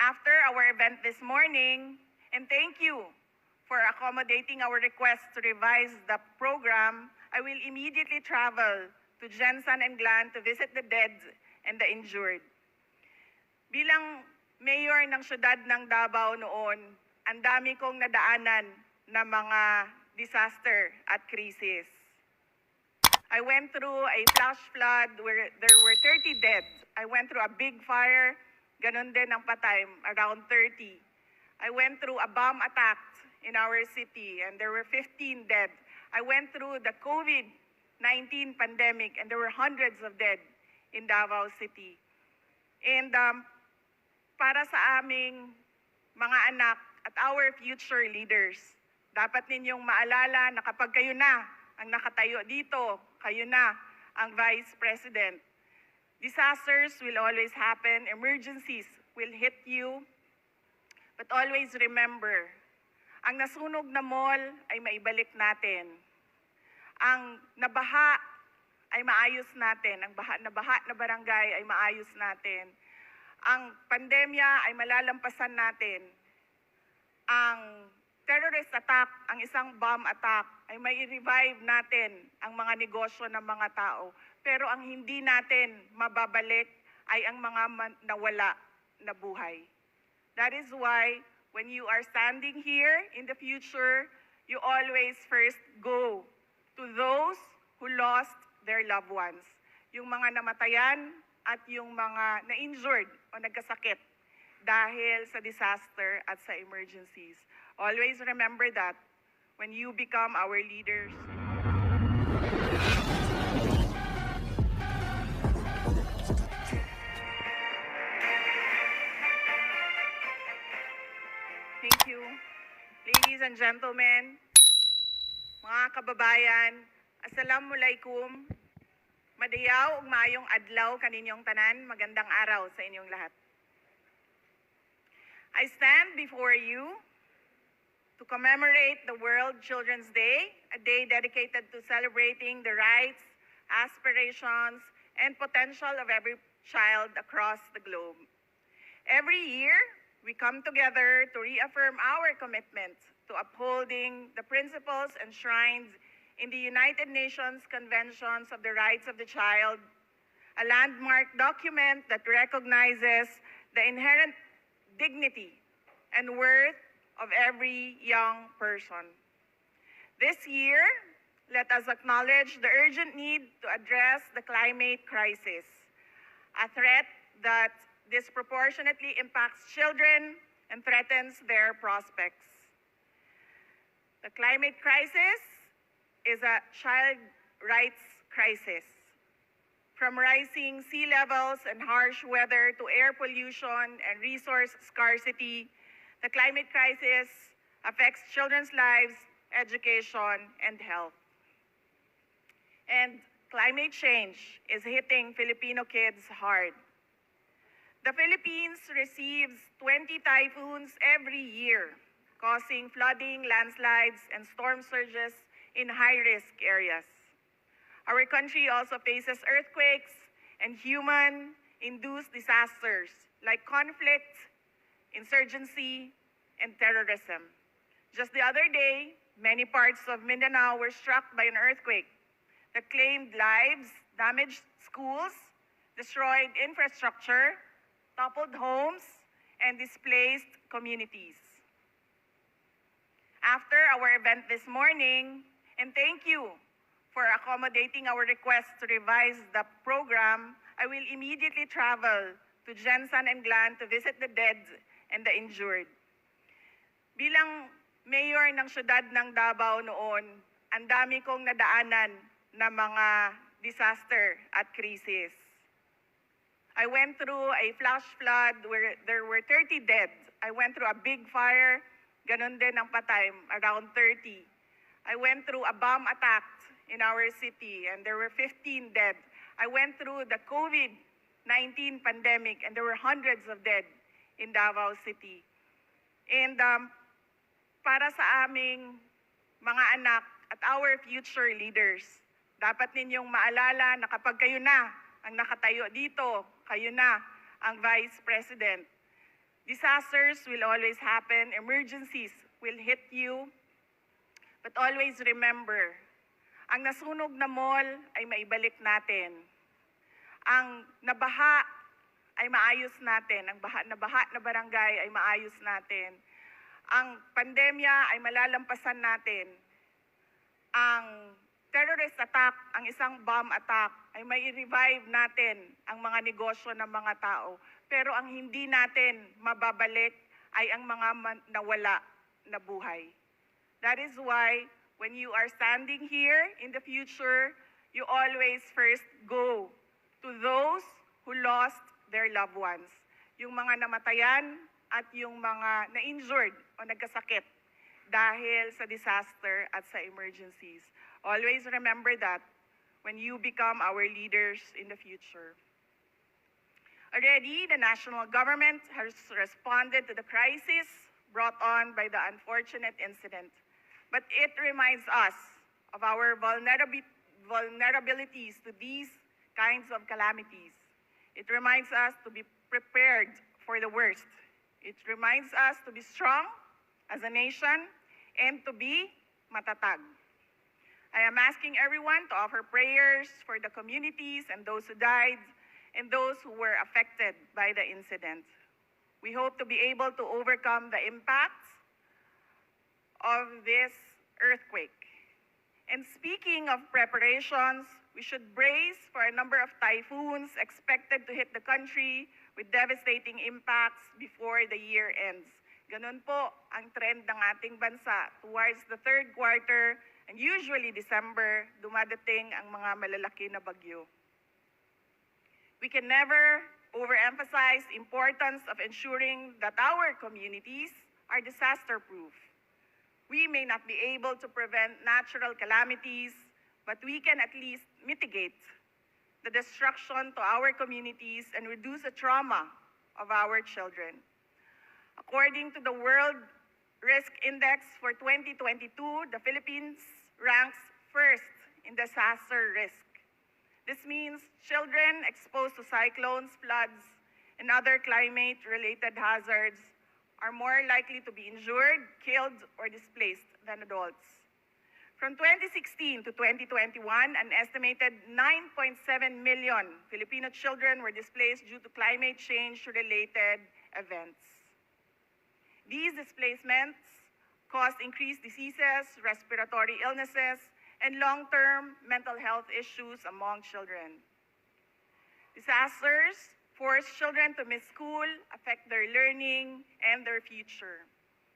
After our event this morning, and thank you for accommodating our request to revise the program, I will immediately travel to Jensen and Glan to visit the dead and the injured. Bilang mayor ng syudad ng Davao noon, ang dami kong nadaanan na mga disaster at krisis. I went through a flash flood where there were 30 dead. I went through a big fire, ganun din ang patay, around 30. I went through a bomb attack in our city and there were 15 dead. I went through the COVID-19 pandemic and there were hundreds of dead in Davao City. And um, para sa aming mga anak at our future leaders, dapat ninyong maalala na kapag kayo na ang nakatayo dito, kayo na ang Vice President. Disasters will always happen, emergencies will hit you, but always remember, ang nasunog na mall ay maibalik natin. Ang nabaha ay maayos natin. Ang baha, nabaha na barangay ay maayos natin. Ang pandemya ay malalampasan natin. Ang terrorist attack, ang isang bomb attack, ay may revive natin ang mga negosyo ng mga tao. Pero ang hindi natin mababalik ay ang mga nawala na buhay. That is why when you are standing here in the future, you always first go to those who lost their loved ones. Yung mga namatayan at yung mga na-injured o nagkasakit dahil sa disaster at sa emergencies. Always remember that when you become our leaders. Ladies and gentlemen, mga kababayan, Assalamualaikum. Madayaw ug maayong adlaw kaninyong tanan, magandang araw sa inyong lahat. I stand before you to commemorate the World Children's Day, a day dedicated to celebrating the rights, aspirations, and potential of every child across the globe. Every year, we come together to reaffirm our commitment to upholding the principles enshrined in the United Nations Conventions of the Rights of the Child, a landmark document that recognizes the inherent dignity and worth of every young person. This year, let us acknowledge the urgent need to address the climate crisis, a threat that disproportionately impacts children and threatens their prospects. The climate crisis is a child rights crisis. From rising sea levels and harsh weather to air pollution and resource scarcity, the climate crisis affects children's lives, education, and health. And climate change is hitting Filipino kids hard. The Philippines receives 20 typhoons every year, causing flooding, landslides, and storm surges in high-risk areas. Our country also faces earthquakes and human-induced disasters like conflict, insurgency, and terrorism. Just the other day, many parts of Mindanao were struck by an earthquake that claimed lives, damaged schools, destroyed infrastructure, toppled homes, and displaced communities. After our event this morning, and thank you for accommodating our request to revise the program, I will immediately travel to Jensen and Glan to visit the dead and the injured. Bilang mayor ng syudad ng Davao noon, ang dami kong nadaanan na mga disaster at krisis. I went through a flash flood where there were 30 dead. I went through a big fire, ganun din ang patay, around 30. I went through a bomb attack in our city and there were 15 dead. I went through the COVID-19 pandemic and there were hundreds of dead in Davao City. And um, para sa aming mga anak at our future leaders, dapat ninyong maalala na kapag kayo na ang nakatayo dito, kayo na ang Vice President. Disasters will always happen, emergencies will hit you, but always remember, ang nasunog na mall ay maibalik natin. Ang nabaha ay maayos natin. Ang baha, nabaha na barangay ay maayos natin. Ang pandemya ay malalampasan natin. Ang terrorist attack, ang isang bomb attack, ay may revive natin ang mga negosyo ng mga tao. Pero ang hindi natin mababalik ay ang mga nawala na buhay. That is why when you are standing here in the future, you always first go to those who lost their loved ones. Yung mga namatayan at yung mga na-injured o nagkasakit dahil sa disaster at sa emergencies. Always remember that when you become our leaders in the future. Already, the national government has responded to the crisis brought on by the unfortunate incident. But it reminds us of our vulnerabi- vulnerabilities to these kinds of calamities. It reminds us to be prepared for the worst. It reminds us to be strong as a nation and to be matatag. I am asking everyone to offer prayers for the communities and those who died and those who were affected by the incident. We hope to be able to overcome the impacts of this earthquake. And speaking of preparations, we should brace for a number of typhoons expected to hit the country with devastating impacts before the year ends. Ganun po ang trend ng ating bansa. Towards the third quarter and usually December, dumadating ang mga malalaki na bagyo. We can never overemphasize the importance of ensuring that our communities are disaster-proof. We may not be able to prevent natural calamities, but we can at least mitigate the destruction to our communities and reduce the trauma of our children. According to the World Risk Index for 2022, the Philippines ranks first in disaster risk. This means children exposed to cyclones, floods, and other climate-related hazards are more likely to be injured, killed, or displaced than adults. From 2016 to 2021, an estimated 9.7 million Filipino children were displaced due to climate change-related events. These displacements caused increased diseases, respiratory illnesses, and long-term mental health issues among children. Disasters force children to miss school, affect their learning, and their future.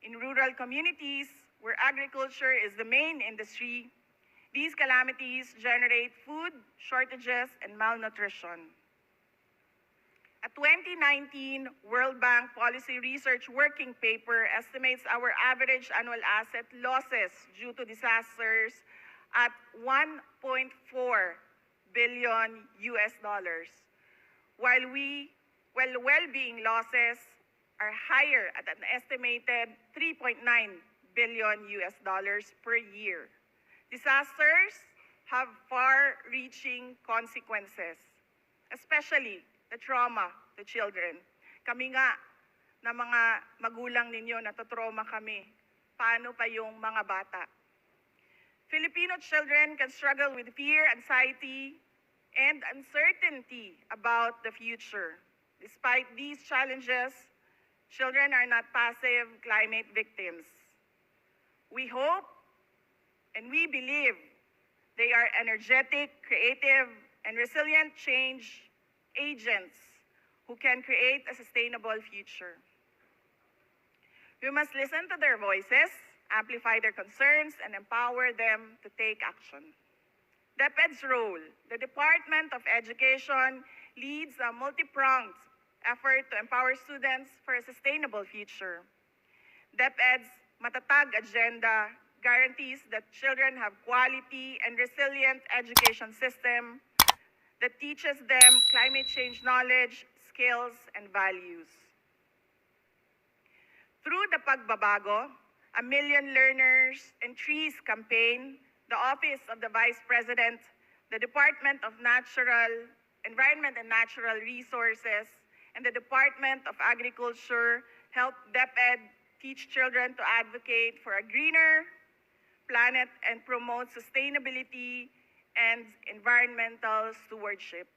In rural communities where agriculture is the main industry, these calamities generate food shortages and malnutrition. A 2019 World Bank Policy Research Working Paper estimates our average annual asset losses due to disasters at 1.4 billion US dollars, while we, while well-being losses are higher at an estimated 3.9 billion US dollars per year. Disasters have far-reaching consequences, especially the trauma to children. Kami nga na mga magulang ninyo, natotrauma kami. Paano pa yung mga bata? Filipino children can struggle with fear, anxiety, and uncertainty about the future. Despite these challenges, children are not passive climate victims. We hope and we believe they are energetic, creative, and resilient change agents who can create a sustainable future. We must listen to their voices, amplify their concerns, and empower them to take action. DepEd's role, the Department of Education leads a multi-pronged effort to empower students for a sustainable future. DepEd's Matatag agenda guarantees that children have quality and resilient education system that teaches them climate change knowledge, skills, and values. Through the Pagbabago, a Million Learners and Trees campaign, the Office of the Vice President, the Department of Natural Environment and Natural Resources, and the Department of Agriculture help DepEd teach children to advocate for a greener planet and promote sustainability and environmental stewardship.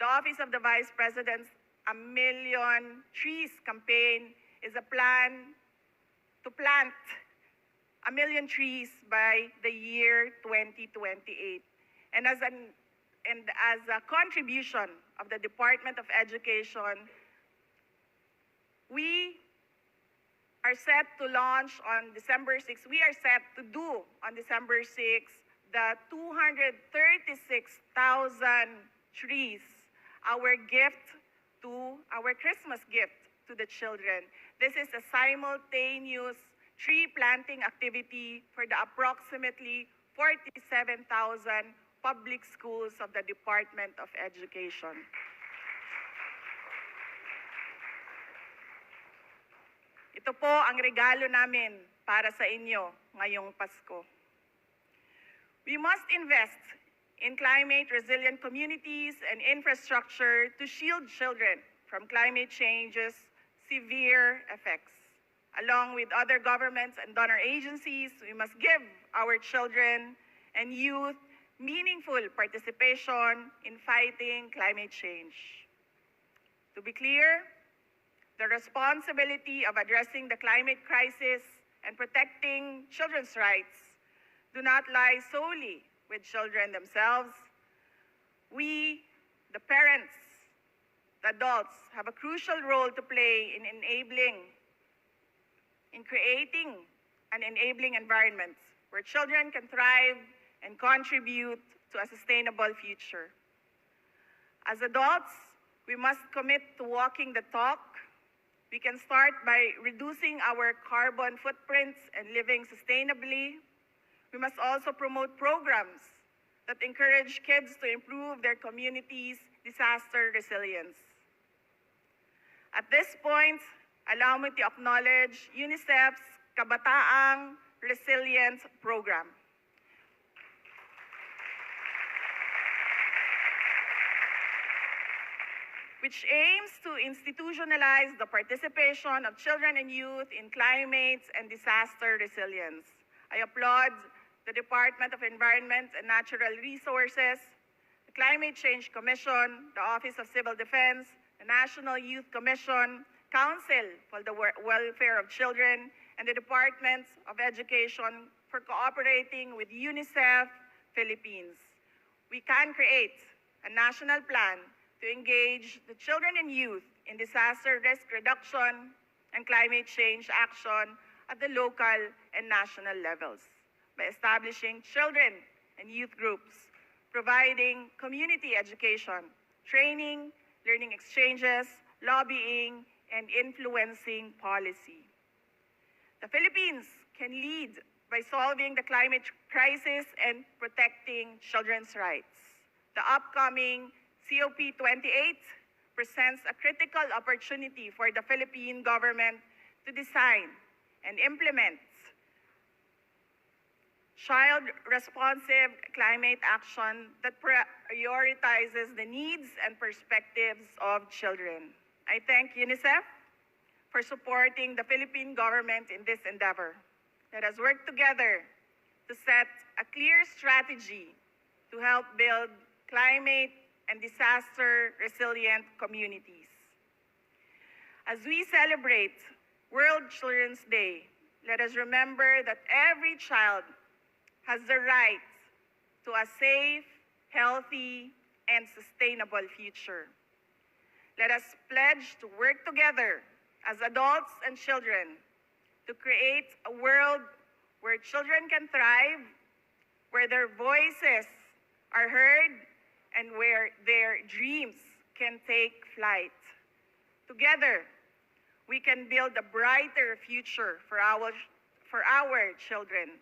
The Office of the Vice President's A Million Trees campaign is a plan to plant a million trees by the year 2028. And as an and as a contribution of the Department of Education, we are set to launch on December 6. We are set to do on December 6 the 236,000 trees, our gift to our Christmas gift to the children. This is a simultaneous tree planting activity for the approximately 47,000 public schools of the Department of Education. Ito po ang regalo namin para sa inyo ngayong Pasko. We must invest in climate resilient communities and infrastructure to shield children from climate change's severe effects. Along with other governments and donor agencies, we must give our children and youth meaningful participation in fighting climate change. To be clear, the responsibility of addressing the climate crisis and protecting children's rights do not lie solely with children themselves. We, the parents, adults, have a crucial role to play in enabling, in creating an enabling environment where children can thrive and contribute to a sustainable future. As adults, we must commit to walking the talk. We can start by reducing our carbon footprints and living sustainably. We must also promote programs that encourage kids to improve their community's disaster resilience. At this point, allow me to acknowledge UNICEF's Kabataang Resilience Program. which aims to institutionalize the participation of children and youth in climate and disaster resilience. I applaud the Department of Environment and Natural Resources, the Climate Change Commission, the Office of Civil Defense, National Youth Commission, Council for the Welfare of Children, and the Department of Education for cooperating with UNICEF Philippines. We can create a national plan to engage the children and youth in disaster risk reduction and climate change action at the local and national levels by establishing children and youth groups, providing community education, training, learning exchanges, lobbying, and influencing policy. The Philippines can lead by solving the climate crisis and protecting children's rights. The upcoming COP28 presents a critical opportunity for the Philippine government to design and implement child-responsive climate action that prioritizes the needs and perspectives of children. I thank UNICEF for supporting the Philippine government in this endeavor. Let us work together to set a clear strategy to help build climate and disaster resilient communities. As we celebrate World Children's Day, let us remember that every child has the right to a safe, healthy, and sustainable future. Let us pledge to work together as adults and children to create a world where children can thrive, where their voices are heard, and where their dreams can take flight. Together, we can build a brighter future for our, for our children,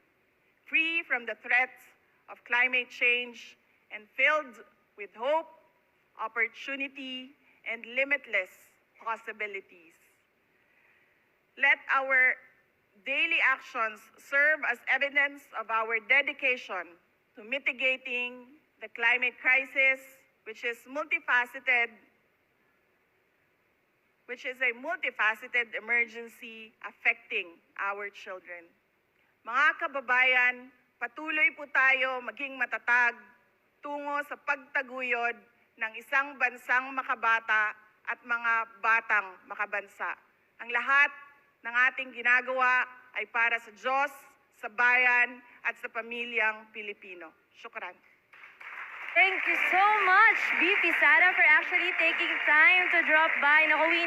free from the threats of climate change and filled with hope, opportunity, and limitless possibilities. Let our daily actions serve as evidence of our dedication to mitigating the climate crisis, which is multifaceted which is a multifaceted emergency affecting our children. Mga kababayan, patuloy po tayo maging matatag tungo sa pagtaguyod ng isang bansang makabata at mga batang makabansa. Ang lahat ng ating ginagawa ay para sa Diyos, sa bayan at sa pamilyang Pilipino. Shukran. Thank you so much, BP Sara, for actually taking time to drop by. Naku, we